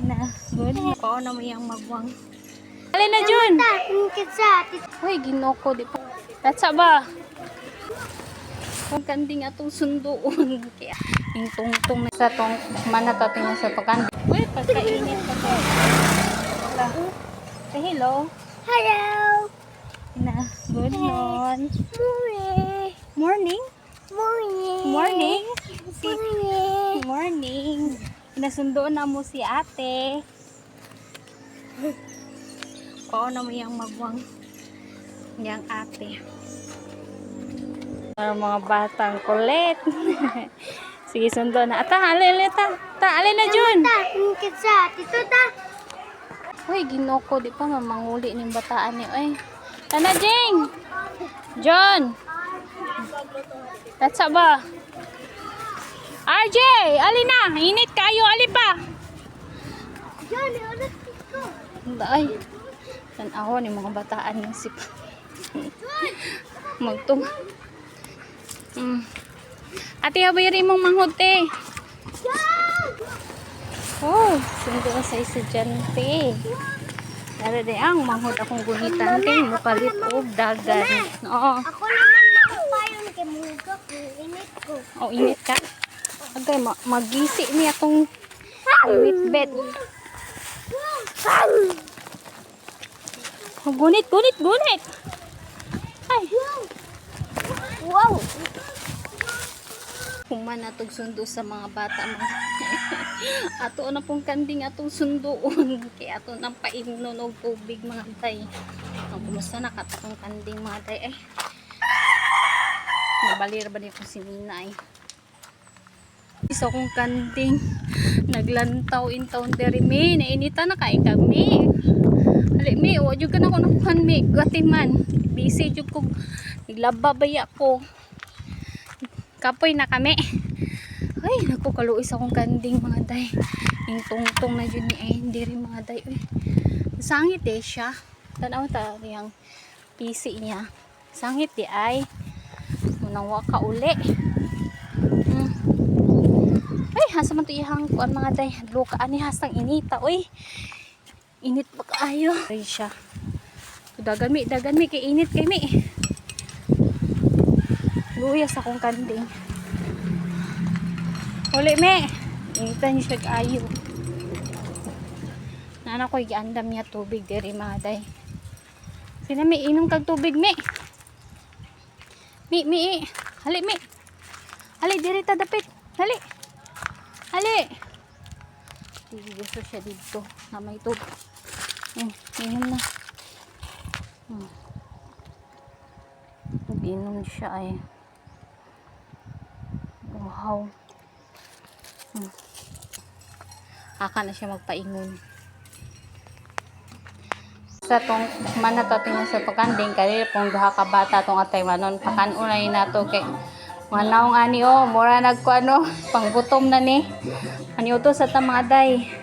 Na, good. Pao na mo yung magwang. Alin na, Jun? Uy, ginoko, di pa. Datsa ba? Kung kanding atong sundoon. Kaya, yung tungtong sa tong, mana to tingnan sa pagkanding. Uy, pagkainit pa to. Say hello. Hello. Na, good morning. Morning. Morning? Morning. Morning? Morning. morning. Nasundo na mo si ate. Pao na mo yung magwang. Yang ate. Para mga batang kulit. Sige, sundo na. Ata, alin, alin, ta. Ta, alin na, yung kitsa. Tito ta. Uy, ginoko. Di pa mamanguli ng bataan ni. Uy. Tana, Jing. John. Tatsa ba? RJ, alin na. Init kayo, alin pa. Yan, ulit ko. Ay, tanawa ni mga bataan ng sip. Magtung. Mm. Ate, habayari mong manghote. Oh, sundo sa estudyante. Dara de ang manghod akong guhitan kay mupalit og dagan. Oo. Ako naman mga payon kay Muga ko. Init ko. Oh, init ka. Agay, ma magisi ni atong init bed. Oh, gunit, gunit, gunit. Ay. Wow. Human atong sundo sa mga bata mo. ato na pong kanding atong sundoon. Kaya ato nang paimnon og tubig mga tay. Ang kumusta na katakong kanding mga tay eh. Nabalir ba niya kung si Nina eh. Isa kong kanding. Naglantaw in town deri me. Nainita na kay kami. Ali me, o jud ka na ko nakuhan me. Gatiman. Busy jud ko. Naglababaya ko. Kapoy na kami. Ay, naku, kaluis akong kanding mga day. Yung tungtong na yun ni ay, hindi rin mga day. Sangit eh siya. Tanaw ta yung PC niya. Sangit di ay. Munang waka uli. Hmm. Ihang kuan mga day. Luka ani hasang inita. Uy, init pa kaayo. Ay siya. Dagan mi, dagan mi kay init kay mi. Luyas akong kanding. Uli me. Initan niyo siya kaayo. Nana ko giandam niya tubig diri mga day. Sina mi inom kag tubig me. Mi mi. Hali mi. Hali diri ta dapit. Hali. Hali. Tigiso siya dito na may tubig. Hmm, inom na. Hmm. Nag-inom siya ay. Wow. Hmm. Aka na siya magpaingon. Sa tong mana to tingnan sa pagkanding kali pong duha ka bata tong atay manon pakanunay nato kay mga naong ani o mura nagko ano panggutom na ni. Ani uto sa ta mga day